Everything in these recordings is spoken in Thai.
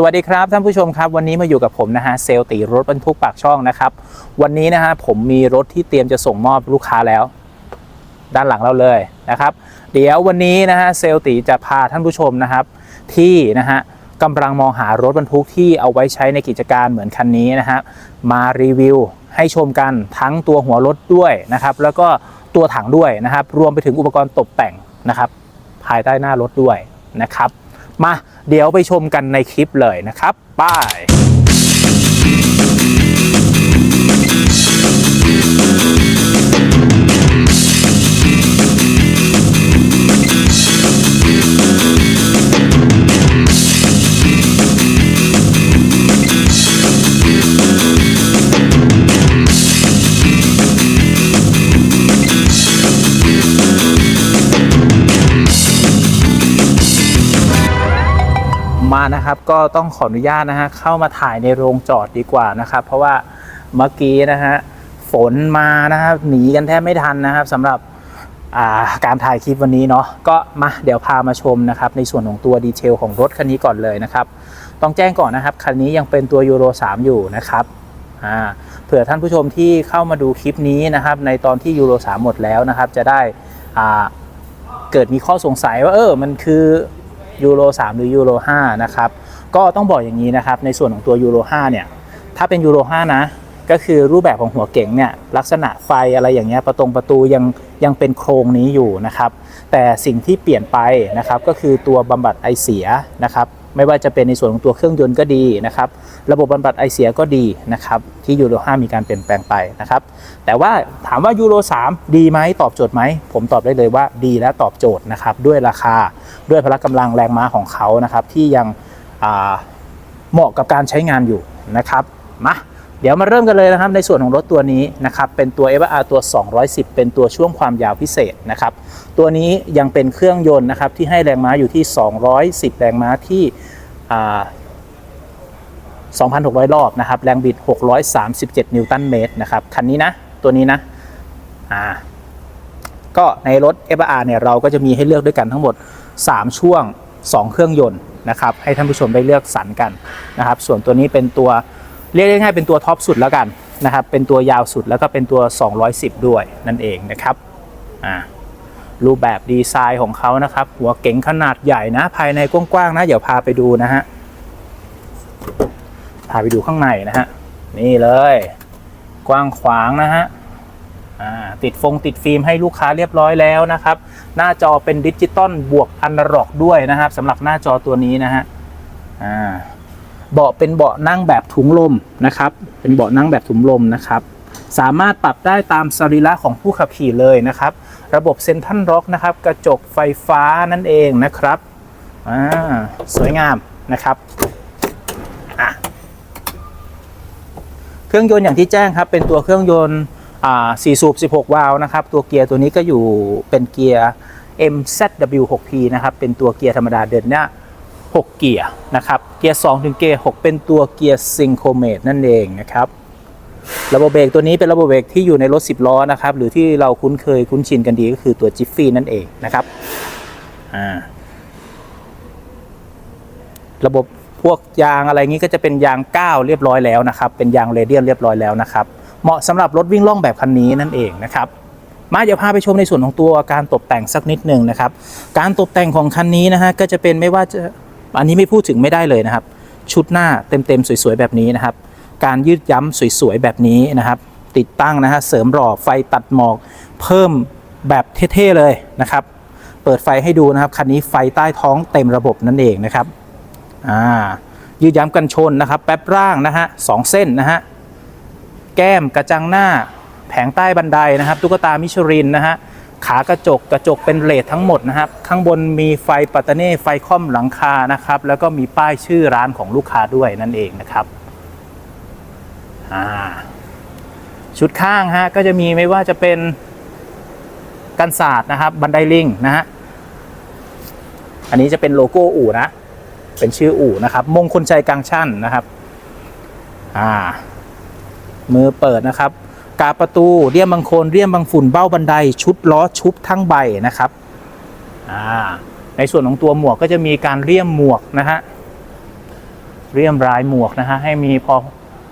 สวัสดีครับท่านผู้ชมครับวันนี้มาอยู่กับผมนะฮะเซลตีรถบรรทุกปากช่องนะครับ วันนี้นะฮะผมมีรถที่เตรียมจะส่งมอบลูกค้าแล้ว ด้านหลังเราเลยนะครับ เดี๋ยววันนี้นะฮะเซลตีจะพาท่านผู้ชมนะครับ ที่นะฮะกำลังมองหารถบรรทุกที่เอาไว้ใช้ในกิจการเหมือนคันนี้นะฮะมารีวิวให้ชมกันทั้งตัวหัวรถด้วยนะครับ แล้วก็ตัวถังด้วยนะครับ รวมไปถึงอุปกรณ์ตกแต่งนะครับ ภายใต้หน้ารถด้วยนะครับ มาเดี๋ยวไปชมกันในคลิปเลยนะครับ ไป นะครับ ก็ต้องขออนุญาตนะฮะเข้ามาถ่ายในโรงจอดดีกว่านะครับ เพราะว่าเมื่อกี้นะฮะฝนมานะครับหนีกันแทบไม่ทันนะครับสำหรับาการถ่ายคลิปวันนี้เนาะก็มาเดี๋ยวพามาชมนะครับในส่วนของตัวดีเทลของรถคันนี้ก่อนเลยนะครับ ต้องแจ้งก่อนนะครับ คันนี้ยังเป็นตัวยูโร 3 อยู่นะครับเผื่อท่านผู้ชมที่เข้ามาดูคลิปนี้นะครับ ในตอนที่ยูโร 3 หมดแล้วนะครับ จะได้เกิดมีข้อสงสัยว่าเออมันคือ ยูโร3หรือยูโร5นะครับก็ต้องบอกอย่างนี้นะครับในส่วนของตัวยูโร5เนี่ยถ้าเป็นยูโร5นะก็คือรูปแบบของหัวเก๋งเนี่ยลักษณะไฟอะไรอย่างเงี้ยประตงประตูยังยังเป็นโครงนี้อยู่นะครับแต่สิ่งที่เปลี่ยนไปนะครับก็คือตัวบำบัดไอเสียนะครับ ไม่ว่าจะเป็นในส่วนของตัวเครื่องยนต์ก็ดีนะครับระบบบำบัดไอเสียก็ดีนะครับที่ยูโร5มีการเปลี่ยนแปลงไปนะครับแต่ว่าถามว่ายูโร3ดีไหมตอบโจทย์ไหมผมตอบได้เลยว่าดีและตอบโจทย์นะครับด้วยราคาด้วยพละกำลังแรงม้าของเขานะครับที่ยังเหมาะกับการใช้งานอยู่นะครับมาเดี๋ยวมาเริ่มกันเลยนะครับในส่วนของรถตัวนี้นะครับเป็นตัว f r ตัว 210 เป็นตัวช่วงความยาวพิเศษนะครับตัวนี้ยังเป็นเครื่องยนต์นะครับที่ให้แรงม้าอยู่ที่ 210 แรงม้าที่ 2,600 รอบนะครับ แรงบิด 637 นิวตันเมตรนะครับ คันนี้นะ ตัวนี้นะ อ่า ก็ในรถ f r เนี่ย เราก็จะมีให้เลือกด้วยกันทั้งหมด 3 ช่วง 2 เครื่องยนต์นะครับ ให้ท่านผู้ชมได้เลือกสรรกันนะครับ ส่วนตัวนี้เป็นตัว เรียกง่ายๆเป็นตัวท็อปสุดแล้วกันนะครับ เป็นตัวยาวสุดแล้วก็เป็นตัว 210 ด้วยนั่นเองนะครับ อ่า รูปแบบดีไซน์ของเขานะครับ หัวเก๋งขนาดใหญ่นะ ภายในกว้างๆนะ เดี๋ยวพาไปดูนะฮะ พาไปดูข้างในนะฮะ นี่เลย กว้างขวางนะฮะติดฟงติดฟิล์มให้ลูกค้าเรียบร้อยแล้วนะครับ หน้าจอเป็นดิจิตอลบวกอันาล็อกด้วยนะครับสำหรับหน้าจอตัวนี้นะฮะเบาะเป็นเบาะนั่งแบบถุงลมนะครับ เป็นเบาะนั่งแบบถุงลมนะครับ สามารถปรับได้ตามสรีระของผู้ขับขี่เลยนะครับ ระบบเซ็นทรัลล็อกนะครับ กระจกไฟฟ้านั่นเองนะครับอ่าสวยงามนะครับอะเครื่องยนต์อย่างที่แจ้งครับ เป็นตัวเครื่องยนต์อ่า4สูบ 16 วาล์วนะครับ ตัวเกียร์ตัวนี้ก็อยู่เป็นเกียร์ MZW6P นะครับ เป็นตัวเกียร์ธรรมดาเดินหน้า 6 เกียร์นะครับ เกียร์ 2 ถึงเกียร์ 6 เป็นตัวเกียร์ซิงโครเมตนั่นเองนะครับ ระบบเบรกตัวนี้เป็นระบบเบรกที่อยู่ในรถ 10 ล้อนะครับ หรือที่เราคุ้นเคยคุ้นชินกันดีก็คือตัวจิฟฟี่นั่นเองนะครับอ่าระบบพวกยางอะไรงี้ก็จะเป็นยางก้าวเรียบร้อยแล้วนะครับ เป็นยางเรเดียนเรียบร้อยแล้วนะครับ เหมาะสำหรับรถวิ่งล่องแบบคันนี้นั่นเองนะครับมาเดี๋ยวพาไปชมในส่วนของตัวการตกแต่งสักนิดหนึ่งนะครับ การตกแต่งของคันนี้นะฮะก็จะเป็นไม่ว่าจะอันนี้ไม่พูดถึงไม่ได้เลยนะครับ ชุดหน้าเต็มๆสวยๆแบบนี้นะครับ การยืดย้ำสวยๆ แบบนี้นะครับ ติดตั้งนะฮะเสริมหล่อไฟตัดหมอก เพิ่มแบบเท่ๆเลยนะครับ เปิดไฟให้ดูนะครับ คันนี้ไฟใต้ท้องเต็มระบบนั่นเองนะครับอ่ายืดย้ำกันชนนะครับ แป๊บร่างนะฮะสองเส้นนะฮะแก้มกระจังหน้า แผงใต้บันไดนะครับตุ๊กตามิชลินนะฮะขากระจกกระจกเป็นเลททั้งหมดนะครับ ข้างบนมีไฟปัตเตเน่ไฟค่อมหลังคานะครับ แล้วก็มีป้ายชื่อร้านของลูกค้าด้วยนั่นเองนะครับ ชุดข้างฮะก็จะมีไม่ว่าจะเป็นกันศาสตร์นะครับ บันไดลิงนะฮะ อันนี้จะเป็นโลโก้อู่นะ เป็นชื่ออู่นะครับ มงคลชัยกังชั่นนะครับ อ่า มือเปิดนะครับ กาประตูเรียมบางโคนเรียมบางฝุ่นเบ้าบันได ชุดล้อชุบทั้งใบนะครับ อ่า ในส่วนของตัวหมวกก็จะมีการเรียมหมวกนะฮะ เรียมรายหมวกนะฮะให้มีพอ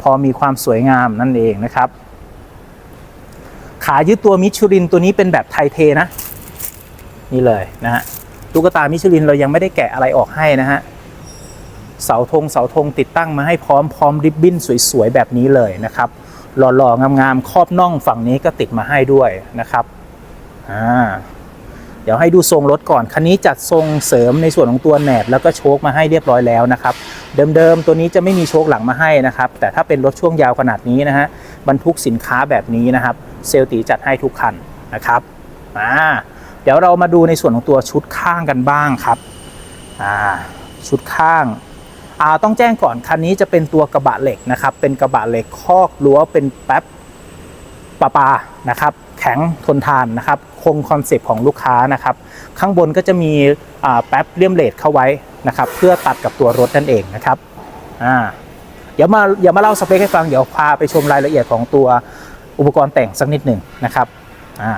พอมีความสวยงามนั่นเองนะครับ ขายึดตัวมิชลินตัวนี้เป็นแบบไทเทนะ นี่เลยนะฮะตุ๊กตามิชลินเรายังไม่ได้แกะอะไรออกให้นะฮะเสาธงเสาธงติดตั้งมาให้พร้อมพร้อมริบบิ้นสวยๆแบบนี้เลยนะครับหล่อๆงามๆครอบน่องฝั่งนี้ก็ติดมาให้ด้วยนะครับอ่า ดี๋ยวให้ดูทรงรถก่อน คันนี้จัดทรงเสริมในส่วนของตัวแหนบแล้วก็โชคมาให้เรียบร้อยแล้วนะครับ เดิมๆ ตัวนี้จะไม่มีโชคหลังมาให้นะครับ แต่ถ้าเป็นรถช่วงยาวขนาดนี้นะฮะบรรทุกสินค้าแบบนี้นะครับ เซลตีจัดให้ทุกคันนะครับอ่าเดี๋ยวเรามาดูในส่วนของตัวชุดข้างกันบ้างครับอ่าชุดข้างอ่าต้องแจ้งก่อนคันนี้จะเป็นตัวกระบะเหล็กนะครับ เป็นกระบะเหล็กคอกรั้วเป็นแป๊บปะปานะครับ แข็งทนทานนะครับคงคอนเซปต์ของลูกค้านะครับ ข้างบนก็จะมีแป๊บเลี่ยมเลดเข้าไว้นะครับเพื่อตัดกับตัวรถนั่นเองนะครับอ่าเดี๋ยวมาเดี๋ยวมาเล่าสเปคให้ฟังเดี๋ยวพาไปชมรายละเอียดของตัวอุปกรณ์แต่งสักนิดหนึ่งนะครับอ่า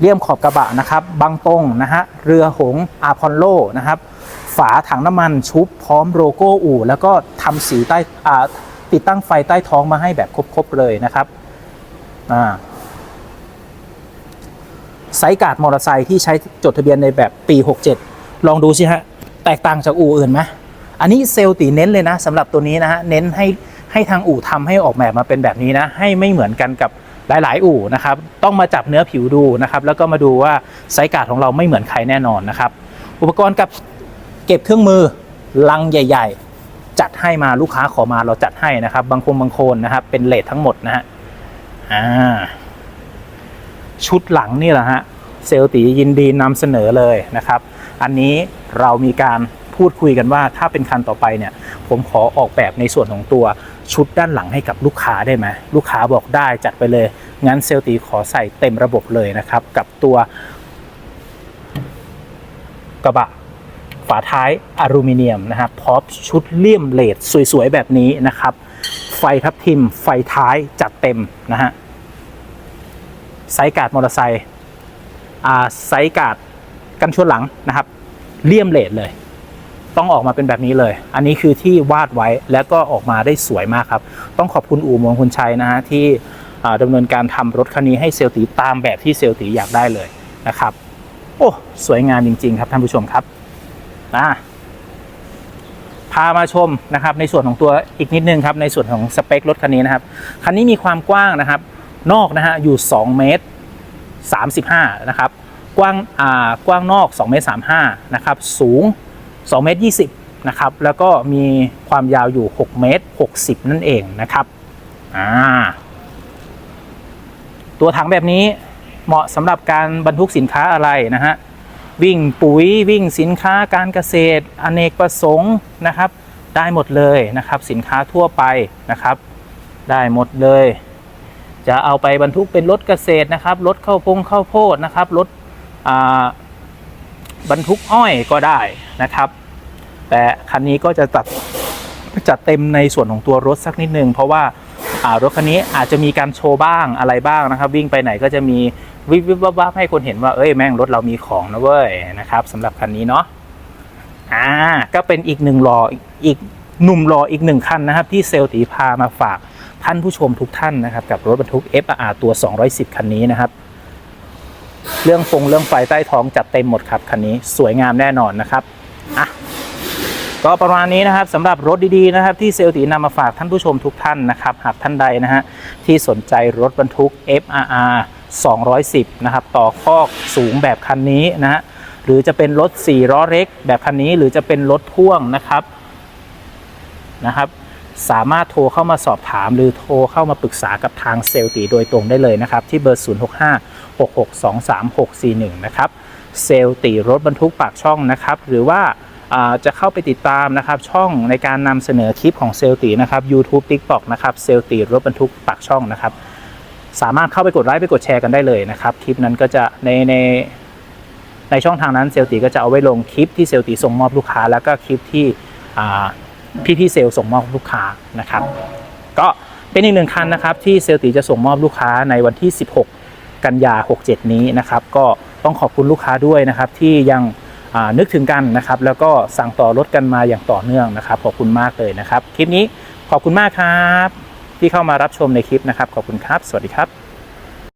เลี่ยมขอบกระบะนะครับบังตรงนะฮะเรือหงอาพอลโลนะครับ ฝาถังน้ำมันชุบพร้อมโลโก้อู่ แล้วก็ทำสีใต้ติดตั้งไฟใต้ท้องมาให้แบบครบๆเลยนะครับ ไซส์การ์ดมอเตอร์ไซค์ที่ใช้จดทะเบียนในแบบปี 67 ลองดูสิฮะ แตกต่างจากอู่อื่นไหมอันนี้เซลล์ตีเน้นเลยนะสำหรับตัวนี้นะฮะ เน้นให้ให้ทางอู่ทำให้ออกแบบมาเป็นแบบนี้นะ ให้ไม่เหมือนกันกับหลาย ๆ อู่นะครับ ต้องมาจับเนื้อผิวดูนะครับ แล้วก็มาดูว่าไซส์การ์ดของเราไม่เหมือนใครแน่นอนนะครับ อุปกรณ์กับเก็บเครื่องมือลังใหญ่ ๆ จัดให้มาลูกค้าขอมาเราจัดให้นะครับ บางคนบางคนนะครับ เป็นเลททั้งหมดนะฮะ อ่า ชุดหลังนี่แหละฮะเซลตียินดีนำเสนอเลยนะครับ อันนี้เรามีการพูดคุยกันว่าถ้าเป็นคันต่อไปเนี่ย ผมขอออกแบบในส่วนของตัวชุดด้านหลังให้กับลูกค้าได้ไหมลูกค้าบอกได้จัดไปเลย งั้นเซลลตีขอใส่เต็มระบบเลยนะครับ กับตัวกระบะฝาท้ายอลูมิเนียมนะครับพร้อมชุดเลี่ยมเลดสวยๆ แบบนี้นะครับ ไฟทับทิมไฟท้ายจัดเต็มนะฮะ ไซส์การ์ดมอเตอร์ไซค์อ่าไซส์การ์ดกันชนหลังนะครับเลี่ยมเลดเลย ต้องออกมาเป็นแบบนี้เลย อันนี้คือที่วาดไว้แล้วก็ออกมาได้สวยมากครับ ต้องขอบคุณอู่มงคุณชัยนะฮะที่อ่าดำเนินการทำรถคันนี้ให้เซลตีตามแบบที่เซลลตีอยากได้เลยนะครับ โอ้สวยงามจริง ๆ ครับท่านผู้ชมครับนะพามาชมนะครับในส่วนของตัวอีกนิดนึงครับในส่วนของสเปครถคันนี้นะครับคันนี้มีความกว้างนะครับ นอกนะฮะอยู่ 2 เมตร 35 นะครับ กว้างอ่ากว้างนอก 2 เมตร 35 นะครับ สูง 2 เมตร 20 นะครับ แล้วก็มีความยาวอยู่ 6 เมตร 60 นั่นเองนะครับอ่าตัวถังแบบนี้เหมาะสำหรับการบรรทุกสินค้าอะไรนะฮะวิ่งปุ๋ยวิ่งสินค้าการเกษตร อเนกประสงค์นะครับ ได้หมดเลยนะครับ สินค้าทั่วไปนะครับ ได้หมดเลย จะเอาไปบรรทุกเป็นรถเกษตรนะครับรถข้าวพงข้าวโพดนะครับรถบรรทุกอ้อยก็ได้นะครับ แต่คันนี้ก็จะจัดจัดเต็มในส่วนของตัวรถสักนิดนึงเพราะว่ารถคันนี้อาจจะมีการโชว์บ้างอะไรบ้างนะครับ วิ่งไปไหนก็จะมีวิบวิบวับวับให้คนเห็นว่าเอ้ยแม่งรถเรามีของนะเว้ยนะครับสำหรับคันนี้เนาะอ่าก็เป็นอีกหนึ่งรออีกหนุ่มรออีกหนึ่งคันนะครับ ที่เซลตีพามาฝาก ท่านผู้ชมทุกท่านนะครับ กับรถบรรทุก FR ตัว 210 คันนี้นะครับ เรื่องฟงเรื่องไฟใต้ท้องจัดเต็มหมดครับคันนี้สวยงามแน่นอนนะครับอะก็ประมาณนี้นะครับสำหรับรถดีๆนะครับที่เซลตีนำมาฝากท่านผู้ชมทุกท่านนะครับหากท่านใดนะฮะที่สนใจรถบรรทุก FRR 210 นะครับ ต่อคอกสูงแบบคันนี้นะฮะหรือจะเป็นรถ4ล้อเล็กแบบคันนี้ หรือจะเป็นรถพ่วงนะครับนะครับ สามารถโทรเข้ามาสอบถาม หรือโทรเข้ามาปรึกษากับทางเซลตีโดยตรงได้เลยนะครับ ที่เบอร์ 0656623641 นะครับ เซลตีรถบรรทุกปากช่องนะครับ หรือว่าจะเข้าไปติดตามนะครับช่องในการนำเสนอคลิปของเซลตีนะครับ YouTube TikTok นะครับเซลตีรถบรรทุกปากช่องนะครับ สามารถเข้าไปกดไลค์ไปกดแชร์กันได้เลยนะครับคลิปนั้นก็จะในในในช่องทางนั้นเซลตีก็จะเอาไว้ลงคลิปที่เซลตีส่งมอบลูกค้า แล้วก็คลิปที่ พี่ๆเซลล์ส่งมอบลูกค้านะครับ ก็เป็นอีกหนึ่งคันนะครับที่เซลตีจะส่งมอบลูกค้าในวันที่ 16 กันยา 67 นี้นะครับ ก็ต้องขอบคุณลูกค้าด้วยนะครับ ที่ยังนึกถึงกันนะครับ แล้วก็สั่งต่อรถกันมาอย่างต่อเนื่องนะครับ ขอบคุณมากเลยนะครับ คลิปนี้ขอบคุณมากครับ ที่เข้ามารับชมในคลิปนะครับ ขอบคุณครับ สวัสดีครับ